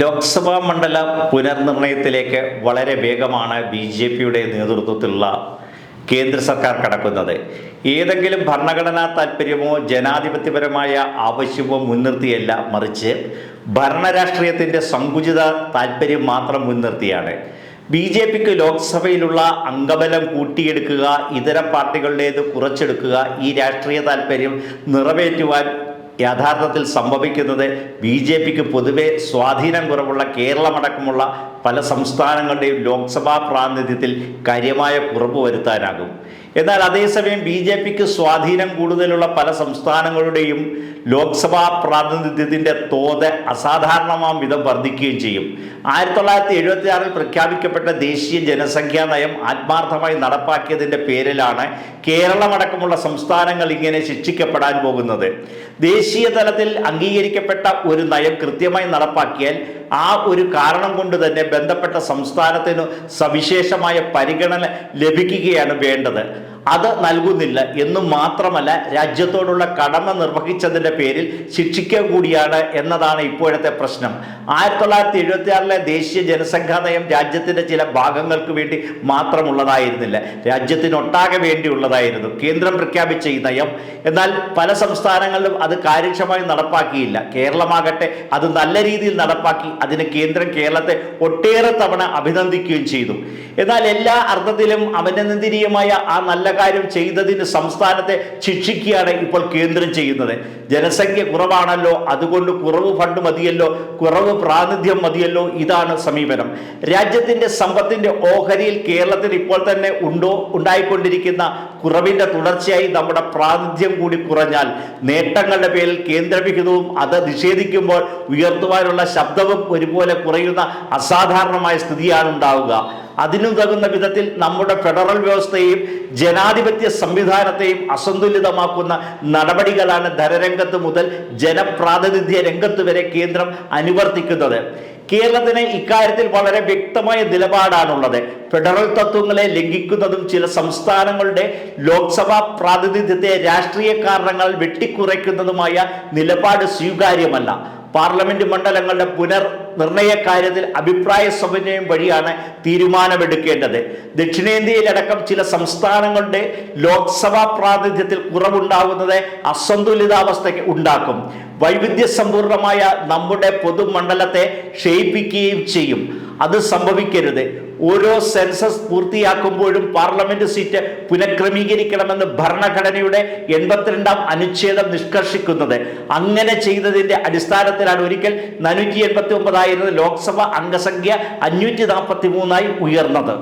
ലോക്സഭാ മണ്ഡല പുനർനിർണയത്തിലേക്ക് വളരെ വേഗമാണ് B J പിയുടെ നേതൃത്വത്തിലുള്ള കേന്ദ്ര സർക്കാർ കടക്കുന്നത്. ഏതെങ്കിലും ഭരണഘടനാ താല്പര്യമോ ജനാധിപത്യപരമായ ആവശ്യമോ മുൻനിർത്തിയല്ല മറിച്ച് ഭരണരാഷ്ട്രീയത്തിന്റെ സങ്കുചിത താല്പര്യം മാത്രം മുൻനിർത്തിയാണ്. ബി ജെ പിക്ക് ലോക്സഭയിലുള്ള അംഗബലം കൂട്ടിയെടുക്കുക ഇതര പാർട്ടികളുടേത് കുറച്ചെടുക്കുക ഈ രാഷ്ട്രീയ താല്പര്യം നിറവേറ്റുവാൻ യഥാർത്ഥത്തിൽ സംഭവിക്കുന്നത് ബി ജെ പിക്ക് പൊതുവെ സ്വാധീനം കുറവുള്ള കേരളമടക്കമുള്ള പല സംസ്ഥാനങ്ങളുടെയും ലോക്സഭാ പ്രാതിനിധ്യത്തിൽ കാര്യമായ കുറവ് വരുത്താനാകും. എന്നാൽ അതേസമയം ബി ജെ പിക്ക് സ്വാധീനം കൂടുതലുള്ള പല സംസ്ഥാനങ്ങളുടെയും ലോക്സഭാ പ്രാതിനിധ്യത്തിന്റെ തോത് അസാധാരണമാം വിധം വർദ്ധിക്കുകയും ചെയ്യും. ആയിരത്തി തൊള്ളായിരത്തി എഴുപത്തി ആറിൽ പ്രഖ്യാപിക്കപ്പെട്ട ദേശീയ ജനസംഖ്യാ നയം ആത്മാർത്ഥമായി നടപ്പാക്കിയതിന്റെ പേരിലാണ് കേരളമടക്കമുള്ള സംസ്ഥാനങ്ങൾ ഇങ്ങനെ ശിക്ഷിക്കപ്പെടാൻ പോകുന്നത്. ദേശീയ തലത്തിൽ അംഗീകരിക്കപ്പെട്ട ഒരു നയം കൃത്യമായി നടപ്പാക്കിയാൽ ആ ഒരു കാരണം കൊണ്ട് തന്നെ ബന്ധപ്പെട്ട സംസ്ഥാനത്തിന് സവിശേഷമായ പരിഗണന ലഭിക്കുകയാണ് വേണ്ടത്. അത് നൽകുന്നില്ല എന്ന് മാത്രമല്ല രാജ്യത്തോടുള്ള കടമ നിർവഹിച്ചതിന്റെ പേരിൽ ശിക്ഷിക്കുക കൂടിയാണ് എന്നതാണ് ഇപ്പോഴത്തെ പ്രശ്നം. ആയിരത്തി തൊള്ളായിരത്തി എഴുപത്തി ആറിലെ ദേശീയ ജനസംഖ്യാ നയം രാജ്യത്തിന്റെ ചില ഭാഗങ്ങൾക്ക് വേണ്ടി മാത്രമുള്ളതായിരുന്നില്ല. രാജ്യത്തിനൊട്ടാകെ വേണ്ടിയുള്ളതായിരുന്നു. കേന്ദ്രം പ്രഖ്യാപിച്ച ഈ നയം. എന്നാൽ പല സംസ്ഥാനങ്ങളിലും അത് കാര്യക്ഷമമായി നടപ്പാക്കിയില്ല. കേരളമാകട്ടെ അത് നല്ല രീതിയിൽ നടപ്പാക്കി അതിന് കേന്ദ്രം കേരളത്തെ ഒട്ടേറെ തവണ അഭിനന്ദിക്കുകയും ചെയ്തു. എന്നാൽ എല്ലാ അർത്ഥത്തിലും അഭിനന്ദനീയമായ ആ നല്ല കാര്യം ചെയ്തതിന് സംസ്ഥാനത്തെ ശിക്ഷിക്കുകയാണ് ഇപ്പോൾ കേന്ദ്രം ചെയ്യുന്നത്. ജനസംഖ്യ കുറവാണല്ലോ അതുകൊണ്ട് കുറവ് ഫണ്ട് മതിയല്ലോ കുറവ് പ്രാതിനിധ്യം മതിയല്ലോ ഇതാണ് സമീപനം. രാജ്യത്തിന്റെ സമ്പത്തിന്റെ ഓഹരിയിൽ കേരളത്തിൽ ഇപ്പോൾ തന്നെ ഉണ്ടോ ഉണ്ടായിക്കൊണ്ടിരിക്കുന്ന കുറവിന്റെ തുടർച്ചയായി നമ്മുടെ പ്രാതിനിധ്യം കൂടി കുറഞ്ഞാൽ നേട്ടങ്ങളുടെ പേരിൽ കേന്ദ്രവിഹിതവും അത് നിഷേധിക്കുമ്പോൾ ഉയർത്തുവാനുള്ള ശബ്ദവും ഒരുപോലെ കുറയുന്ന അസാധാരണമായ സ്ഥിതിയാണ് ഉണ്ടാവുക. അതിനുതകുന്ന വിധത്തിൽ നമ്മുടെ ഫെഡറൽ വ്യവസ്ഥയെയും ജനാധിപത്യ സംവിധാനത്തെയും അസന്തുലിതമാക്കുന്ന നടപടികളാണ് ധനരംഗത്ത് മുതൽ ജനപ്രാതിനിധ്യ രംഗത്ത് വരെ കേന്ദ്രം അനുവർത്തിക്കുന്നത്. കേരളത്തിന് ഇക്കാര്യത്തിൽ വളരെ വ്യക്തമായ നിലപാടാണുള്ളത്. ഫെഡറൽ തത്വങ്ങളെ ലംഘിക്കുന്നതും ചില സംസ്ഥാനങ്ങളുടെ ലോക്സഭാ പ്രാതിനിധ്യത്തെ രാഷ്ട്രീയ കാരണങ്ങൾ വെട്ടിക്കുറയ്ക്കുന്നതുമായ നിലപാട് സ്വീകാര്യമല്ല. പാർലമെന്റ് മണ്ഡലങ്ങളുടെ പുനർ നിർണയ കാര്യത്തിൽ അഭിപ്രായ സമന്വയം വഴിയാണ് തീരുമാനമെടുക്കേണ്ടത്. ദക്ഷിണേന്ത്യയിലടക്കം ചില സംസ്ഥാനങ്ങളുടെ ലോക്സഭാ പ്രാതിനിധ്യത്തിൽ കുറവുണ്ടാകുന്നത് അസന്തുലിതാവസ്ഥ ഉണ്ടാക്കും. വൈവിധ്യസമ്പൂർണമായ നമ്മുടെ പൊതുമണ്ഡലത്തെ ക്ഷയിപ്പിക്കുകയും ചെയ്യും. അത് സംഭവിക്കരുത്. ഓരോ സെൻസസ് പൂർത്തിയാക്കുമ്പോഴും പാർലമെന്റ് സീറ്റ് പുനഃക്രമീകരിക്കണമെന്ന് ഭരണഘടനയുടെ എൺപത്തിരണ്ടാം അനുച്ഛേദം നിഷ്കർഷിക്കുന്നത്. അങ്ങനെ ചെയ്തതിന്റെ അടിസ്ഥാനത്തിലാണ് ഒരിക്കൽ നാനൂറ്റി എൺപത്തി ഒമ്പതായിരുന്നത് ലോക്സഭ അംഗസംഖ്യ അഞ്ഞൂറ്റി നാൽപ്പത്തി മൂന്നായി ഉയർന്നത്.